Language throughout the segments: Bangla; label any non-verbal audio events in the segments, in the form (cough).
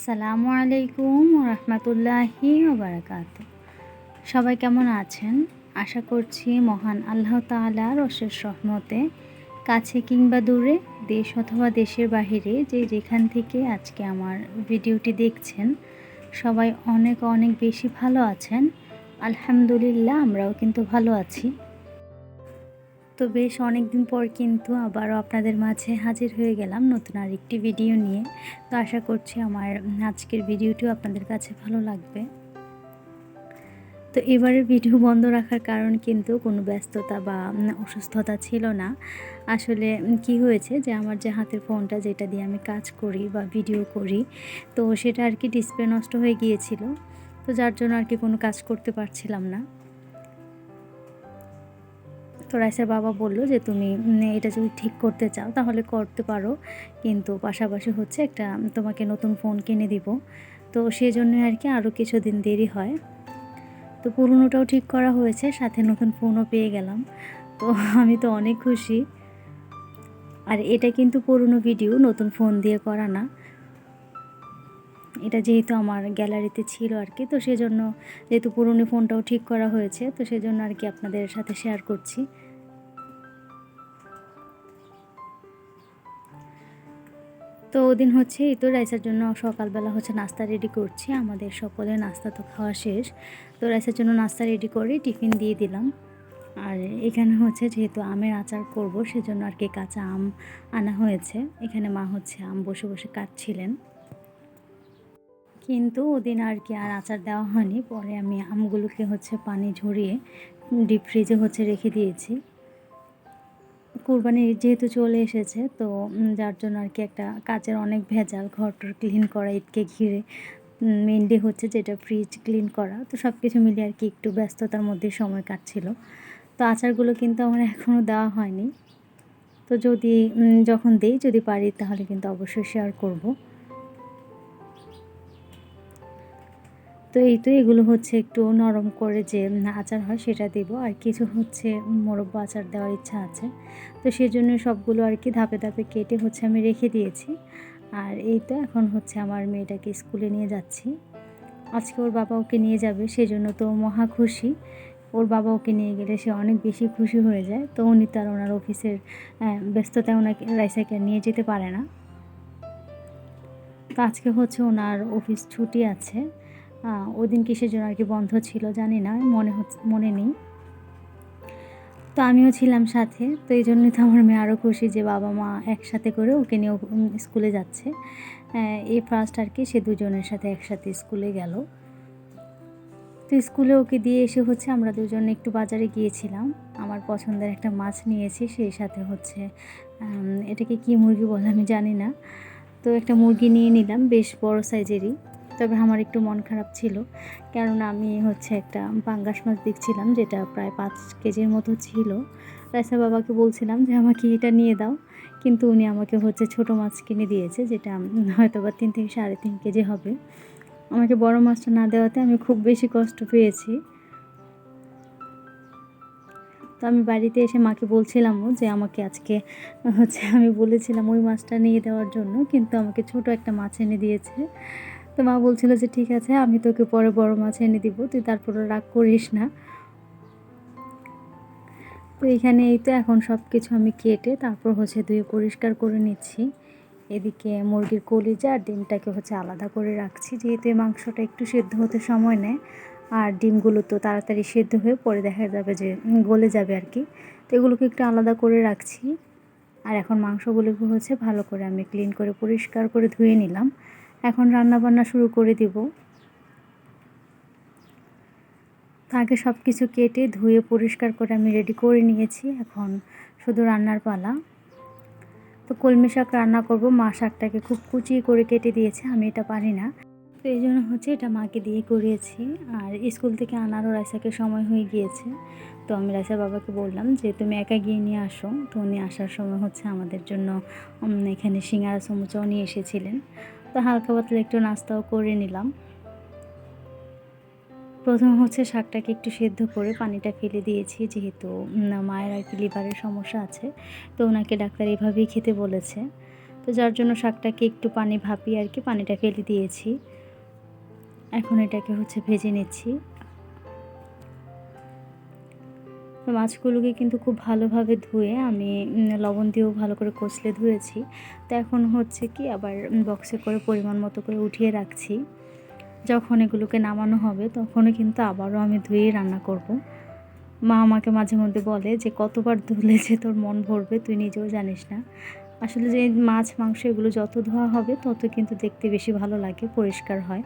আসসালামু আলাইকুম রহমতুল্লাহি ওবরাকাত সবাই কেমন আছেন? আশা করছি মহান আল্লাহ তালার অশেষ রহমতে, কাছে কিংবা দূরে, দেশ অথবা দেশের বাহিরে, যে যেখান থেকে আজকে আমার ভিডিওটি দেখছেন, সবাই অনেক অনেক বেশি ভালো আছেন। আলহামদুলিল্লাহ আমরাও কিন্তু ভালো আছি। তো বেশ অনেক দিন পর কিন্তু আবারও আপনাদের মাঝে হাজির হয়ে গেলাম নতুন আর একটি ভিডিও নিয়ে। তো আশা করছি আমার আজকের ভিডিওটিও আপনাদের কাছে ভালো লাগবে। তো এবারের ভিডিও বন্ধ রাখার কারণ কিন্তু কোনো ব্যস্ততা বা অসুস্থতা ছিল না। আসলে কি হয়েছে যে আমার যে হাতের ফোনটা যেটা দিয়ে আমি কাজ করি বা ভিডিও করি, তো সেটা আর কি ডিসপ্লে নষ্ট হয়ে গিয়েছিল। তো যার জন্য আর কি কোনো কাজ করতে পারছিলাম না। তো রাইসের বাবা বলল যে, তুমি এটা যদি ঠিক করতে চাও, তাহলে করতে পারো। কিন্তু পাশাপাশি হচ্ছে একটা, তোমাকে নতুন ফোন কিনে দিব। তো সেই জন্য আর কি আরও কিছুদিন দেরি হয়। তো পুরনোটাও ঠিক করা হয়েছে, সাথে নতুন ফোনও পেয়ে গেলাম। তো আমি তো অনেক খুশি। আর এটা কিন্তু পুরনো ভিডিও, নতুন ফোন দিয়ে করা না। এটা যেহেতু আমার গ্যালারিতে ছিল আর কি, তো সেজন্য যেহেতু পুরনো ফোনটাও ঠিক করা হয়েছে, তো সেজন্য আর কি আপনাদের সাথে শেয়ার করছি। তো ওদিন হচ্ছে তো রাইসের জন্য সকালবেলা হচ্ছে নাস্তা রেডি করছি। আমাদের সকলের নাস্তা তো খাওয়া শেষ। তো রাইসার জন্য নাস্তা রেডি করে টিফিন দিয়ে দিলাম। আর এখানে হচ্ছে যেহেতু আমের আচার করব, সেজন্য আর কি কাঁচা আম আনা হয়েছে। এখানে মা হচ্ছে আম বসে বসে কাটছিলেন। কিন্তু ওদিন আর কি আর আচার দেওয়া হয়নি। পরে আমি আমগুলোকে হচ্ছে পানি ঝরিয়ে ডিপ ফ্রিজে হচ্ছে রেখে দিয়েছি। কুরবানি যেহেতু চলে এসেছে, তো যার জন্য আর কি একটা কাজের অনেক ভেজাল, ঘরটর ক্লিন করা, ঈদকে ঘিরে মেনলি হচ্ছে যেটা ফ্রিজ ক্লিন করা। তো সব কিছু মিলিয়ে আর কি একটু ব্যস্ততার মধ্যে সময় কাটছিল। তো আচারগুলো কিন্তু আমার এখনও দেওয়া হয়নি। তো যদি যখন দেই, যদি পারি, তাহলে কিন্তু অবশ্যই শেয়ার করব। তো এই তো এগুলো হচ্ছে একটু নরম করে যে আচার হয় সেটা দেবো। আর কিছু হচ্ছে মোরব্বা আচার দেওয়ার ইচ্ছা আছে। তো সেই জন্য সবগুলো আর কি ধাপে ধাপে কেটে হচ্ছে আমি রেখে দিয়েছি। আর এই তো এখন হচ্ছে আমার মেয়েটাকে স্কুলে নিয়ে যাচ্ছি। আজকে ওর বাবা ওকে নিয়ে যাবে সেই জন্য তো মহা খুশি। ওর বাবা ওকে নিয়ে গেলে সে অনেক বেশি খুশি হয়ে যায়। তো উনি তার ওনার অফিসের ব্যস্ততায় ওনাকে রাইসাকে নিয়ে যেতে পারে না। তো আজকে হচ্ছে ওনার অফিস ছুটি আছে। ওই দিন কিসের জন্য আর কি বন্ধ ছিল জানি না, মনে হচ্ছে, মনে নেই। তো আমিও ছিলাম সাথে, তো এই জন্যই তো আমার মেয়ে আরও খুশি যে বাবা মা একসাথে করে ওকে নিয়ে স্কুলে যাচ্ছে। এই ফার্স্ট আর কি সে দুজনের সাথে একসাথে স্কুলে গেল। তো স্কুলে ওকে দিয়ে এসে হচ্ছে আমরা দুজন একটু বাজারে গিয়েছিলাম। আমার পছন্দের একটা মাছ নিয়েছি, সেই সাথে হচ্ছে এটাকে কি মুরগি বলে আমি জানি না। তো একটা মুরগি নিয়ে নিলাম, বেশ বড় সাইজেরই তবে আমার একটু মন খারাপ ছিল। কেননা আমি হচ্ছে একটা পাঙ্গাস মাছ দেখছিলাম, যেটা প্রায় পাঁচ কেজির মতো ছিল। রাইসা বাবাকে বলছিলাম যে, আমাকে এটা নিয়ে দাও। কিন্তু উনি আমাকে হচ্ছে ছোট মাছ কিনে দিয়েছে, যেটা হয়তো বা তিন থেকে সাড়ে তিন কেজি হবে। আমাকে বড় মাছটা না দেওয়াতে আমি খুব বেশি কষ্ট পেয়েছি। তো আমি বাড়িতে এসে মাকে বলছিলামও যে, আমাকে আজকে হচ্ছে আমি বলেছিলাম ওই মাছটা নিয়ে দেওয়ার জন্য, কিন্তু আমাকে ছোট একটা মাছ এনে দিয়েছে। তো মা বলছিল যে, ঠিক আছে, আমি তোকে পরে বড় মাছ এনে দিব, তুই তারপরে রাগ করিস না। তো এখানে এই তো এখন সব কিছু আমি কেটে তারপর হচ্ছে ধুয়ে পরিষ্কার করে নিচ্ছি। এদিকে মুরগির কলিজা আর ডিমটাকে হচ্ছে আলাদা করে রাখছি, যেহেতু এই মাংসটা একটু সেদ্ধ হতে সময় নেয়। আর ডিমগুলো তো তাড়াতাড়ি সেদ্ধ হয়ে পরে দেখা যাবে যে গলে যাবে আর কি। তো এগুলোকে একটু আলাদা করে রাখছি। আর এখন মাংসগুলোকে হচ্ছে ভালো করে আমি ক্লিন করে পরিষ্কার করে ধুয়ে নিলাম। এখন রান্না বান্না শুরু করে দিব। আগে সব কিছু কেটে ধুয়ে পরিষ্কার করে আমি রেডি করে নিয়েছি। এখন শুধু রান্নার পালা। তো কলমি শাক রান্না করব। মা শাকটাকে খুব কুচিয়ে করে কেটে দিয়েছে। আমি এটা পারি না। তো এই জন্য হচ্ছে এটা মাকে দিয়ে করিয়েছি। আর স্কুল থেকে আনারও রাইসাকে সময় হয়ে গিয়েছে। তো আমি রাইসা বাবাকে বললাম যে, তুমি একা গিয়ে নিয়ে আসো। তো উনি আসার সময় হচ্ছে আমাদের জন্য এখানে সিঙ্গারা সমুচাও নিয়ে এসেছিলেন। তো হালকা পাতলা একটু নাস্তাও করে নিলাম। প্রথম হচ্ছে শাকটাকে একটু সেদ্ধ করে পানিটা ফেলে দিয়েছি, যেহেতু মায়ের আর কি লিভারের সমস্যা আছে, তো ওনাকে ডাক্তার এভাবেই খেতে বলেছে। তো যার জন্য শাকটাকে একটু পানি ভাপিয়ে আর কি পানিটা ফেলে দিয়েছি। এখন এটাকে হচ্ছে ভেজে নিচ্ছি। মাছগুলোকে কিন্তু খুব ভালোভাবে ধুয়ে আমি লবণ দিয়েও ভালো করে কষলে ধুয়েছি। তো এখন হচ্ছে কি আবার বক্সে করে পরিমাণ মতো করে উঠিয়ে রাখছি। যখন এগুলোকে নামানো হবে তখনও কিন্তু আবারও আমি ধুয়ে রান্না করব। মা আমাকে মাঝে মধ্যে বলে যে, কতবার ধুলে যে তোর মন ভরবে, তুই নিজেও জানিস না। আসলে যে মাছ, মাংস এগুলো যত ধোয়া হবে তত কিন্তু দেখতে বেশি ভালো লাগে, পরিষ্কার হয়।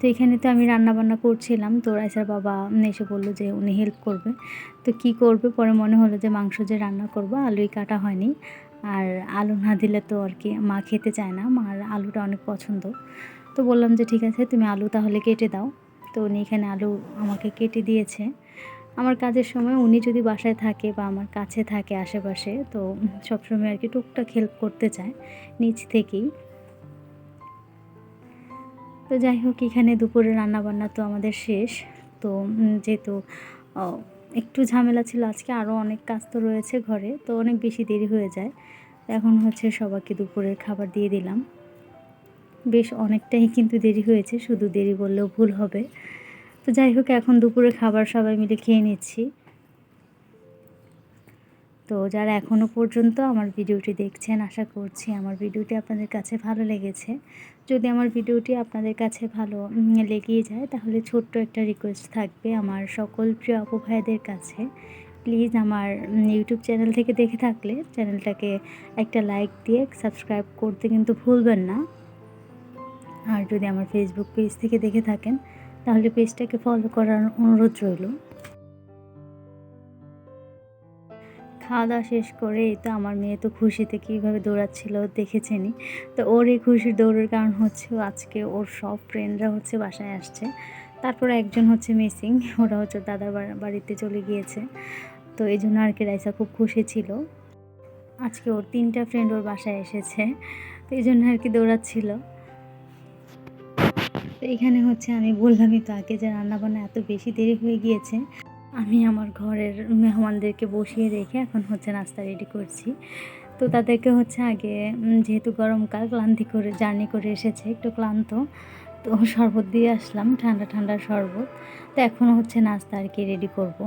তো এখানে তো আমি রান্না বান্না করছিলাম। তো রাইসার বাবা এসে বলল যে উনি হেল্প করবে। তো কি করবে? পরে মনে হলো যে মাংস যে রান্না করব, আলুই কাটা হয়নি। আর আলু না দিলে তো আর কি মা খেতে চায় না। মার আলুটা অনেক পছন্দ। তো বললাম যে ঠিক আছে, তুমি আলু তাহলে কেটে দাও। তো উনি এখানে আলু আমাকে কেটে দিয়েছে। আমার কাজের সময় উনি যদি বাসায় থাকে বা আমার কাছে থাকে আশেপাশে, তো সবসময় আর কি টুকটাক হেল্প করতে চায়। নিচ থেকেই। তো যাই হোক, এখানে দুপুরে রান্নাবান্না তো আমাদের শেষ। তো যেহেতু একটু ঝামেলা ছিল, আজকে আরও অনেক কাজ তো রয়েছে ঘরে, তো অনেক বেশি দেরি হয়ে যায়। এখন হচ্ছে সবাইকে দুপুরের খাবার দিয়ে দিলাম। বেশ অনেকটাই কিন্তু দেরি হয়েছে, শুধু দেরি বললেও ভুল হবে। তো যাই হোক, এখন দুপুরে খাবার সবাই মিলে খেয়ে নিচ্ছি। তো যারা এখনও পর্যন্ত আমার ভিডিওটি দেখছেন, আশা করছি আমার ভিডিওটি আপনাদের কাছে ভালো লেগেছে। যদি আমার ভিডিওটি আপনাদের কাছে ভালো লেগেই যায়, তাহলে ছোট্ট একটা রিকোয়েস্ট থাকবে আমার সকল প্রিয় আপু ভাইদের কাছে। প্লিজ আমার ইউটিউব চ্যানেল থেকে দেখে থাকলে চ্যানেলটাকে একটা লাইক দিয়ে সাবস্ক্রাইব করতে কিন্তু ভুলবেন না। আর যদি আমার ফেসবুক পেজ থেকে দেখে থাকেন, তাহলে পেজটাকে ফলো করার অনুরোধ রইল। খাওয়া দাওয়া শেষ করে, তো আমার মেয়ে তো খুশিতে কীভাবে দৌড়াচ্ছিল দেখেছেনি তো ওর এই খুশির দৌড়ের কারণ হচ্ছে আজকে ওর সব ফ্রেন্ডরা হচ্ছে বাসায় আসছে। তারপরে একজন হচ্ছে মিসিং ওরা হচ্ছে দাদার বাড়িতে চলে গিয়েছে। তো এই জন্য আর কি রাইসা খুব খুশি ছিল। আজকে ওর তিনটা ফ্রেন্ড ওর বাসায় এসেছে, তো এই জন্য আর কি দৌড়াচ্ছিল। তো এখানে হচ্ছে আমি বললামই তো আগে যে রান্নাবান্না এত বেশি দেরি হয়ে গিয়েছে আমি আমার ঘরের মেহমানদেরকে বসিয়ে রেখে এখন হচ্ছে নাস্তা রেডি করছি। তো তাদেরকে হচ্ছে আগে যেহেতু গরমকাল, ক্লান্তি করে জার্নি করে এসেছে, একটু ক্লান্ত, তো শরবত দিয়ে আসলাম, ঠান্ডা ঠান্ডা শরবত। তো এখনও হচ্ছে নাস্তা আর কি রেডি করব।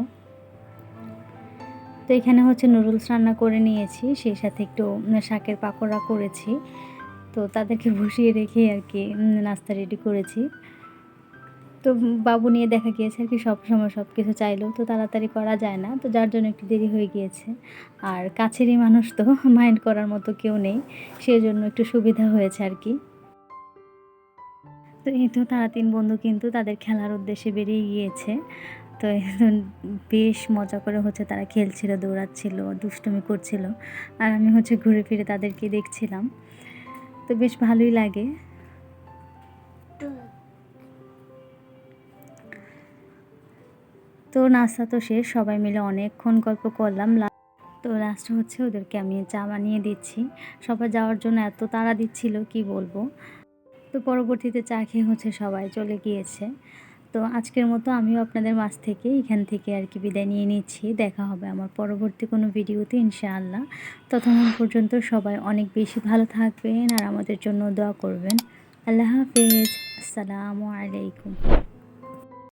তো এখানে হচ্ছে নুডলস রান্না করে নিয়েছি, সেই সাথে একটু শাকের পাকোড়া করেছি। তো তাদেরকে বসিয়ে রেখে আর কি নাস্তা রেডি করেছি। তো বাবু নিয়ে দেখা গিয়েছে আর কি, সব সময় সব কিছু চাইলেও তো তাড়াতাড়ি করা যায় না। তো যার জন্য একটু দেরি হয়ে গিয়েছে। আর কাছেরই মানুষ তো (laughs) মাইন্ড করার মতো কেউ নেই। সেই জন্য একটু সুবিধা হয়েছে আর কি। তো এই তো তারা তিন বন্ধু কিন্তু তাদের খেলার উদ্দেশ্যে বেরিয়ে গিয়েছে। তো বেশ মজা করে হচ্ছে তারা খেলছিল, দৌড়াচ্ছিল, দুষ্টুমি করছিল। আর আমি হচ্ছে ঘুরে ফিরে তাদেরকে দেখছিলাম। তো বেশ ভালোই লাগে। তো নাস্তা তো শেষ, সবাই মিলে অনেকক্ষণ গল্প করলাম। তো লাস্ট হচ্ছে ওদেরকে আমি চা বানিয়ে দিচ্ছি। সবাই যাওয়ার জন্য এত তাড়া দিচ্ছিল, কি বলব? তো পরবর্তীতে চা খেয়ে হচ্ছে সবাই চলে গিয়েছে। তো আজকের মতো আমিও আপনাদের মাছ থেকে এখান থেকে আর কি বিদায় নিয়ে নিচ্ছি। দেখা হবে আমার পরবর্তী কোনো ভিডিওতে, ইনশাআল্লাহ। ততক্ষণ পর্যন্ত সবাই অনেক বেশি ভালো থাকবেন আর আমাদের জন্য দোয়া করবেন। আল্লাহ হাফেজ। আসসালামু আলাইকুম।